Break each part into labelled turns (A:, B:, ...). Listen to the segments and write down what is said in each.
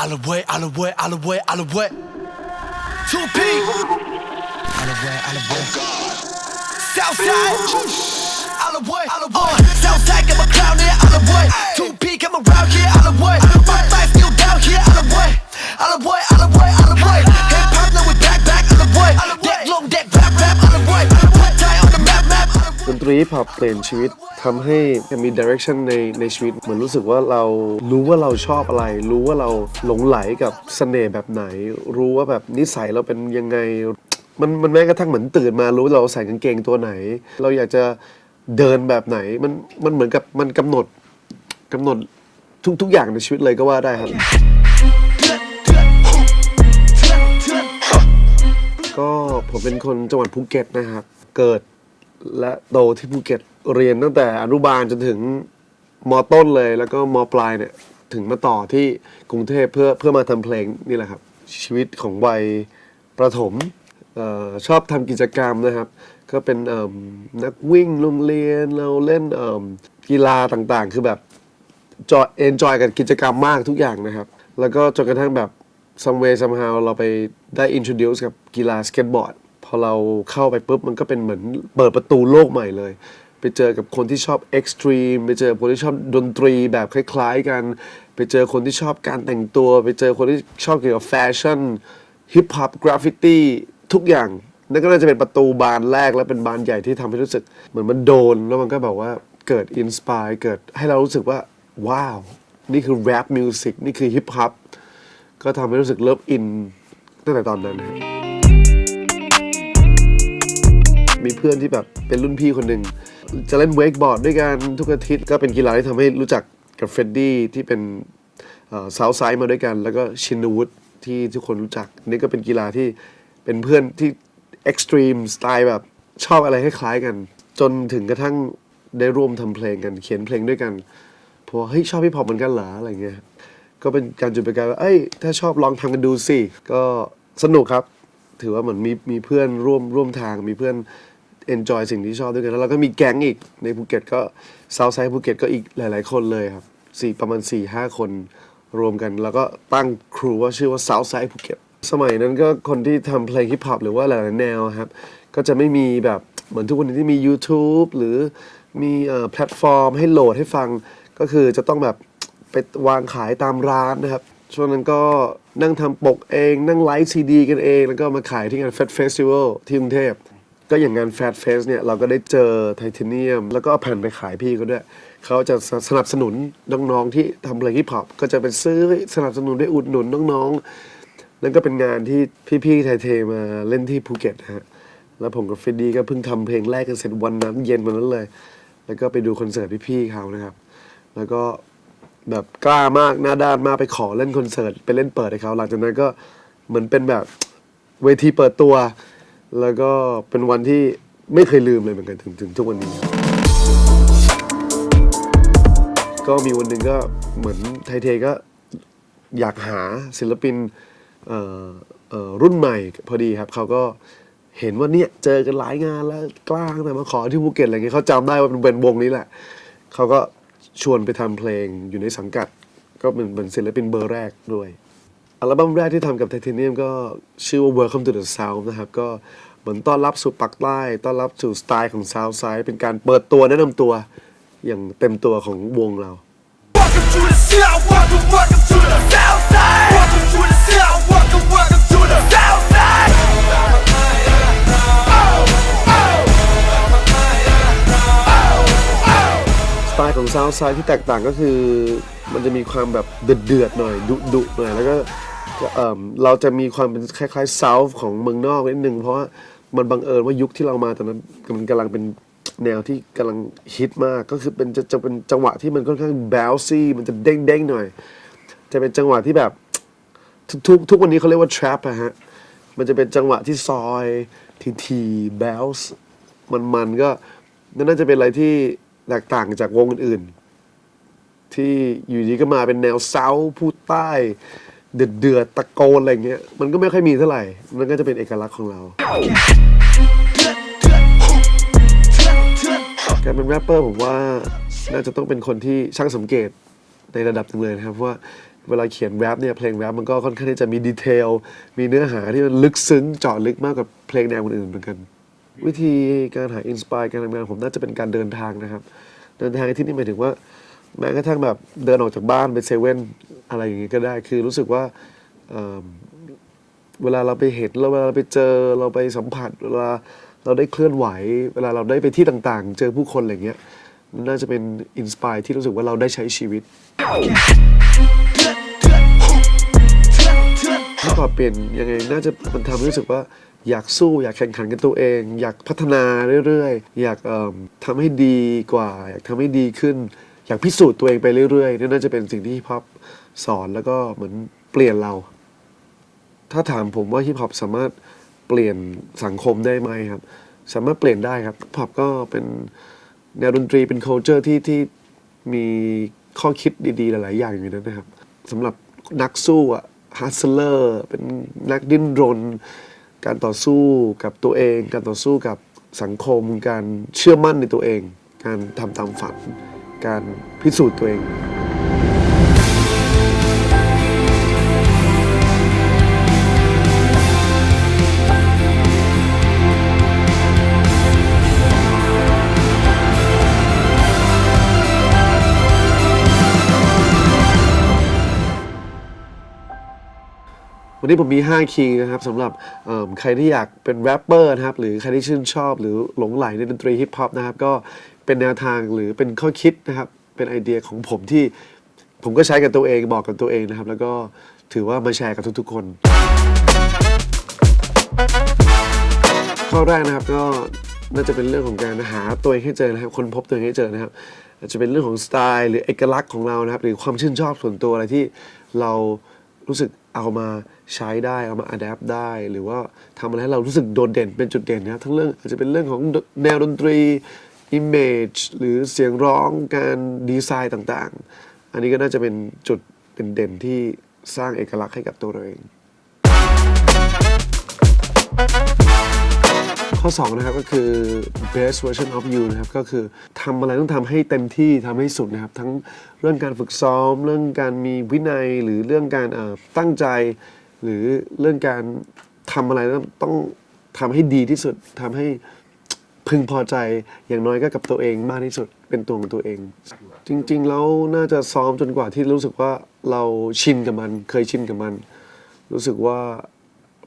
A: All the way, all the way, all the way, all the way. Two P. All the way, all the way. Southside. All the way, all the way. Southside, get my crown here, all the way. Two P, come around here, all
B: รีฮิปฮอปเปลี่ยนชีวิตทำให้มีดิเรกชันในในชีวิต เหมือนรู้สึกว่าเรารู้ว่าเราชอบอะไร รู้ว่าเราหลงไหลกับเสน่ห์แบบไหน รู้ว่าแบบนิสัยเราเป็นยังไง มันมันแม้กระทั่งเหมือนตื่นมารู้เราใส่กางเกงตัวไหน เราอยากจะเดินแบบไหน มันมันเหมือนกับมันกำหนดกำหนดทุกทุกอย่างในชีวิตเลยก็ว่าได้ครับ ก็ผมเป็นคนจังหวัดภูเก็ตนะครับ เกิด และโตที่ภูเก็ตเรียนตั้งแต่อนุบาลจนถึงมต้นเลยแล้วก็มปลายเนี่ยถึงมาต่อที่กรุงเทพเพื่อเพื่อมาทำเพลงนี่แหละครับ ชีวิตของวัยประถมเออชอบทำกิจกรรมนะครับ ก็เป็นเอิ่มนักวิ่งโรงเรียนเราเล่นเอิ่มกีฬาต่างๆ คือแบบ จอยเอนจอยกับกิจกรรมมากทุกอย่างนะครับ แล้วก็จนกระทั่งแบบ some way somehow เราไปได้ introduce กับกีฬาสเก็ตบอร์ด พอเราเข้าไปปุ๊บมันก็เป็นเหมือนเปิดประตูโลกใหม่เลย ไปเจอกับคนที่ชอบ extreme ไปเจอคนที่ชอบดนตรีแบบคล้าย ๆ กัน ไปเจอคนที่ชอบการแต่งตัว ไปเจอคนที่ชอบเกี่ยวกับแฟชั่นฮิปฮอปกราฟฟิตี้ทุกอย่างนั่นก็น่าจะเป็นประตูบานแรกและเป็นบานใหญ่ที่ทำให้รู้สึกเหมือนมันโดน แล้วมันก็แบบว่าเกิดอินสปายเกิดให้เรารู้สึกว่า ว้าว นี่คือแรปมิวสิกนี่คือฮิปฮอปก็ทำให้รู้สึกเลิฟอินตั้งแต่ตอนนั้นครับ มีเพื่อนที่แบบเป็นรุ่นพี่คนหนึ่งจะเล่นเวกบอร์ดด้วยกันทุกอาทิตย์ก็เป็นกีฬาที่ทำให้รู้จักกับเฟรดดี้ที่เป็นซาวไซด์มาด้วยกัน แล้วก็ชินวูดที่ทุกคนรู้จักนี่ก็เป็นกีฬาที่เป็นเพื่อนที่เอ็กซ์ตรีมสไตล์แบบชอบอะไรคล้ายๆกัน จนถึงกระทั่งได้ร่วมทำเพลงกันเขียนเพลงด้วยกันเพราะว่าเฮ้ยชอบพี่พอเหมือนกันเหรออะไรเงี้ยก็เป็นการจุดประกายว่าเอ้ยถ้าชอบลองทำกันดูสิก็สนุกครับ ถือว่าเหมือนมีมีเพื่อนร่วมร่วมทางมีเพื่อน enjoy สิ่งที่ชอบด้วยกัน แล้วเราก็มีแก๊งอีกในภูเก็ตก็ซาวไซด์ภูเก็ตก็อีกหลาย ๆ คนเลยครับสี่ประมาณ4ี่ห้าคนรวมกัน แล้วก็ตั้งครูว่าชื่อว่า Southside ภูเก็ตสมัยนั้นก็คนที่ทำเพลงฮิปฮอปหรือว่าหลายๆแนวครับ ก็จะไม่มีแบบเหมือนทุกวันนี้ที่มี YouTube หรือมีแพลตฟอร์มให้โหลดให้ฟังก็คือจะต้องแบบไปวางขายตามร้านนะครับ ช่วงนั้นก็นั่งทำปกเอง นั่งไลฟ์ซีดีกันเอง แล้วก็มาขายที่งาน Fat Festival ที่กรุงเทพ ก็อย่างงาน Fat Fest เนี่ยเราก็ได้เจอไทเทเนียม แล้วก็เอาแผ่นไปขายพี่ก็ด้วย เขาจะสนับสนุนน้องๆที่ทำเพลงฮิปฮอปก็จะไปซื้อสนับสนุนได้อุดหนุนน้องๆ นั่นก็เป็นงานที่พี่ๆไทเทมาเล่นที่ภูเก็ตฮะแล้วผมกับเฟรดดี้ก็เพิ่งทำเพลงแรกกันเสร็จวันนั้นเย็นวันนั้นเลย แล้วก็ไปดูคอนเสิร์ตพี่ๆเขานะครับ แล้วก็แบบกล้ามากหน้าด้านมากไปขอเล่นคอนเสิร์ตไปเล่นเปิดให้เขาหลังจากนั้นก็เหมือนเป็นแบบเวทีเปิดตัว แล้วก็เป็นวันที่ไม่เคยลืมเลยเหมือนกันถึงถึงทุกวันนี้ครับก็มีวันหนึ่งก็เหมือนไทเทก็อยากหาศิลปินเอ่อเอ่อรุ่นใหม่พอดีครับเขาก็เห็นว่าเนี่ยเจอกันหลายงานแล้วกล้างแต่มาขอที่ภูเก็ตอะไรเงี้ยเขาจำได้ว่าเป็นวงนี้แหละเขาก็ชวนไปทำเพลงอยู่ในสังกัด ก็เป็นเป็นศิลปินเบอร์แรกด้วย อัลบั้มแรกที่ทำกับไทเทเนียมก็ชื่อว่า Welcome to the South นะครับ ก็เหมือนต้อนรับสู่ปักใต้ต้อนรับสู่สไตล์ของ Southside เป็นการเปิดตัวแนะนำตัวอย่างเต็มตัวของวงเรา
A: Welcome to the South. Welcome, welcome to
B: สไตล์ของ Southside ที่แตกต่างก็คือ มันจะมีความแบบเดือดๆหน่อยดุดุๆหน่อยแล้วก็เออเราจะมีความเป็นคล้ายๆ South ของเมืองนอกนิดนึงเพราะว่ามันบังเอิญว่ายุคที่เรามาตอนนั้นมันกำลังเป็นแนวที่กำลังฮิตมากก็คือเป็นจะจะเป็นจังหวะที่มันค่อนข้าง bouncy มันจะเด้งๆหน่อย จะเป็นจังหวะที่แบบทุกทุกวันนี้เขาเรียกว่า trap อะฮะ มันจะเป็นจังหวะที่ซอย ทีทีแบลส์มันมันๆก็นั่นน่าจะเป็นอะไรที่ แตกต่างจากวงอื่นๆที่อยู่ดีก็มาเป็นแนวเซาพูดใต้ เดือดเดือดตะโกนอะไรเงี้ยมันก็ไม่ค่อยมีเท่าไหร่นั่นก็จะเป็นเอกลักษณ์ของเรา การเป็นแรปเปอร์ผมว่าน่าจะต้องเป็นคนที่ช่างสังเกตในระดับหนึ่งเลยนะครับเพราะว่าเวลาเขียนแรปเนี่ยเพลงแรปมันก็ค่อนข้างที่จะมีดีเทล มีเนื้อหาที่มันลึกซึ้งเจาะลึกมากกว่าเพลงแนวอื่นๆเหมือนกัน วิธีการหาอินสปายการทำงานผมน่าจะเป็นการเดินทางนะครับ เดินทางในที่นี่หมายถึงว่าแม้กระทั่งแบบเดินออกจากบ้านไปเซเว่นอะไรอย่างงี้ก็ได้ คือรู้สึกว่าเอิ่มเวลาเราไปเห็นเราเวลาเราไปเจอเราไปสัมผัสเวลาเราได้เคลื่อนไหว เวลาเราได้ไปที่ต่างๆ เจอผู้คนอะไรเงี้ยมันน่าจะเป็นอินสปายที่รู้สึกว่าเราได้ใช้ชีวิตถ้าปรับเปลี่ยนยังไงน่าจะมันทำให้รู้สึกว่า อยากสู้อยากแข่งขันกับตัวเอง อยากพัฒนาเรื่อยๆ อยากเอิ่มทำให้ดีกว่า อยากทำให้ดีขึ้น อยากพิสูจน์ตัวเองไปเรื่อยๆนี่น่าจะเป็นสิ่งที่ฮิปฮอปสอนแล้วก็เหมือนเปลี่ยนเรา ถ้าถามผมว่าฮิปฮอปสามารถเปลี่ยนสังคมได้ไหมครับ สามารถเปลี่ยนได้ครับฮิปฮอปก็เป็นแนวดนตรีเป็น culture ที่ที่มีข้อคิดดีๆ หลาย ๆ อย่างอยู่นั้นนะครับสำหรับนักสู้อะฮัสเลอร์เป็นนักดิ้นรน การต่อสู้กับตัวเอง การต่อสู้กับสังคม การเชื่อมั่นในตัวเอง การทำตามฝัน การพิสูจน์ตัวเอง วันนี้ผมมี 5 คีย์นะครับสำหรับใครที่อยากเป็นแรปเปอร์นะครับ หรือใครที่ชื่นชอบ หรือหลงไหลในดนตรีฮิปฮอปนะครับ ก็เป็นแนวทางหรือเป็นข้อคิดนะครับ เป็นไอเดียของผมที่ผมก็ใช้กับตัวเองบอกกับตัวเองนะครับ แล้วก็ถือว่ามาแชร์กับทุกๆคน ข้อแรกนะครับก็น่าจะเป็นเรื่องของการหาตัวเองให้เจอนะครับคนพบตัวเองให้เจอนะครับอาจจะเป็นเรื่องของสไตล์หรือเอกลักษณ์ของเรานะครับ หรือความชื่นชอบส่วนตัวอะไรที่เรารู้สึก เอามาใช้ได้เอามาอัดแอปได้ หรือว่าทำอะไรให้เรารู้สึกโดดเด่นเป็นจุดเด่นนะทั้งเรื่องอาจจะเป็นเรื่องของแนวดนตรี image หรือเสียงร้องการดีไซน์ต่างๆ อันนี้ก็น่าจะเป็นจุดเป็นเด่นที่สร้างเอกลักษณ์ให้กับตัวเราเอง ข้อ 2 นะครับก็คือ best version of you นะครับก็คือทำอะไรต้องทำให้เต็มที่ทำให้สุดนะครับ ทั้งเรื่องการฝึกซ้อม เรื่องการมีวินัยหรือเรื่องการตั้งใจ หรือเรื่องการทำอะไรต้องทำให้ดีที่สุดทำให้พึงพอใจอย่างน้อยก็กับตัวเองมากที่สุดเป็นตัวของตัวเอง จริง ๆ แล้วน่าจะซ้อมจนกว่าที่รู้สึกว่าเราชินกับมัน เคยชินกับมัน รู้สึกว่า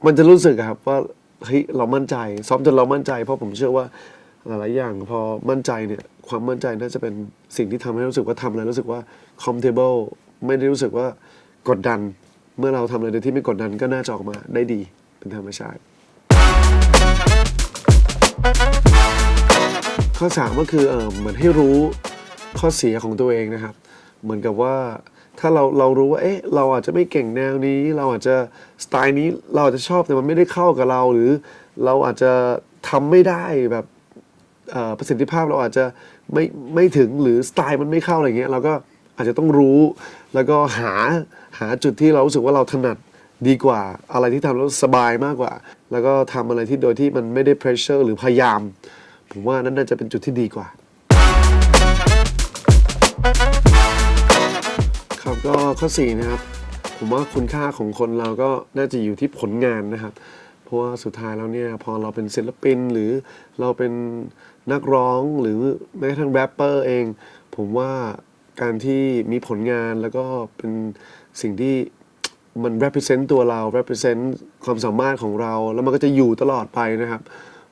B: มันจะรู้สึกครับว่า เฮ้ยเรามั่นใจ ซ้อมจนเรามั่นใจ เพราะผมเชื่อว่าหลายๆอย่างพอมั่นใจเนี่ยความมั่นใจน่าจะเป็นสิ่งที่ทำให้รู้สึกว่าทำแล้วรู้สึกว่า comfortable ไม่ได้รู้สึกว่ากดดัน เมื่อเราทำอะไรโดยที่ไม่กดดันก็น่าจะออกมาได้ดีเป็นธรรมชาติ ข้อสามก็คือเออเหมือนให้รู้ข้อเสียของตัวเองนะครับ เหมือนกับว่า ถ้าเราเรารู้ว่าเอ๊ะเราอาจจะไม่เก่งแนวนี้ เราอาจจะสไตล์นี้เราอาจจะชอบแต่มันไม่ได้เข้ากับเราหรือ เราอาจจะทำไม่ได้แบบประสิทธิภาพเราอาจจะไม่ไม่ถึงหรือสไตล์มันไม่เข้าอะไรเงี้ยเราก็อาจจะต้องรู้ แล้วก็หาหาจุดที่เรารู้สึกว่าเราถนัดดีกว่า อะไรที่ทำแล้วสบายมากกว่า แล้วก็ทำอะไรที่โดยที่มันไม่ได้ pressure หรือพยายาม ผมว่านั่นน่าจะเป็นจุดที่ดีกว่า ครับก็ข้อ4นะครับผมว่าคุณค่าของคนเราก็น่าจะอยู่ที่ผลงานนะครับเพราะว่าสุดท้ายแล้วเนี่ยพอเราเป็นศิลปินหรือเราเป็นนักร้องหรือแม้กระทั่งแรปเปอร์เอง ผมว่าการที่มีผลงานแล้วก็เป็นสิ่งที่มัน represent ตัวเรา represent ความสามารถของเรา แล้วมันก็จะอยู่ตลอดไปนะครับ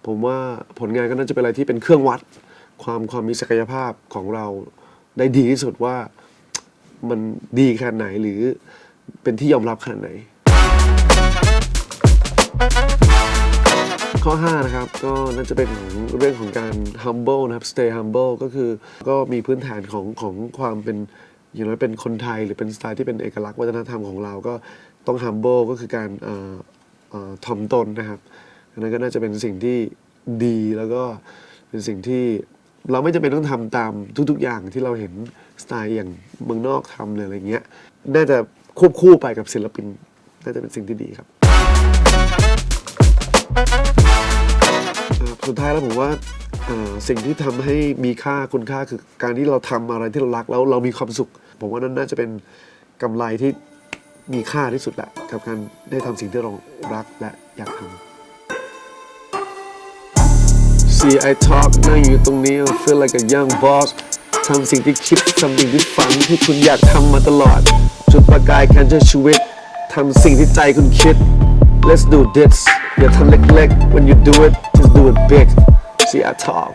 B: ผมว่าผลงานก็น่าจะเป็นอะไรที่เป็นเครื่องวัด ความความมีศักยภาพของเราได้ดีที่สุดว่า มันดีขนาดไหนหรือเป็นที่ยอมรับขนาดไหน ข้อ 5 นะครับ ก็น่าจะเป็นของเรื่องของการ humble นะครับ stay humble ก็คือก็มีพื้นฐานของของความเป็นอย่างน้อยเป็นคนไทยหรือเป็นสไตล์ที่เป็นเอกลักษณ์วัฒนธรรมของเราก็ต้อง humble ก็คือการอ่อเอ่อถ่อมตนนะครับอันนั้นก็น่าจะเป็นสิ่งที่ดีแล้วก็เป็นสิ่งที่ เราไม่จำเป็นต้องทำตามทุก ๆ อย่างที่เราเห็นสไตล์อย่างเมืองนอกทำเลยอะไรเงี้ย น่าจะควบคู่ไปกับศิลปิน น่าจะเป็นสิ่งที่ดีครับสุดท้ายแล้วผมว่าสิ่งที่ทำให้มีค่าคุณค่าคือการที่เราทำอะไรที่เรารักแล้วเรามีความสุข ผมว่านั่นน่าจะเป็นกำไรที่มีค่าที่สุดแหละกับการได้ทำสิ่งที่เรารักและอยากทำ See I talk นั่งอยู่ตรงนี้ I feel like a young boss ทำสิ่งที่คิดทำสิ่งที่ฝันที่คุณอยากทำมาตลอด จุดประกายการใช้ชีวิตทำสิ่งที่ใจคุณคิด Let's do this อย่าทำเล็กๆ when you do it just do it big See I talk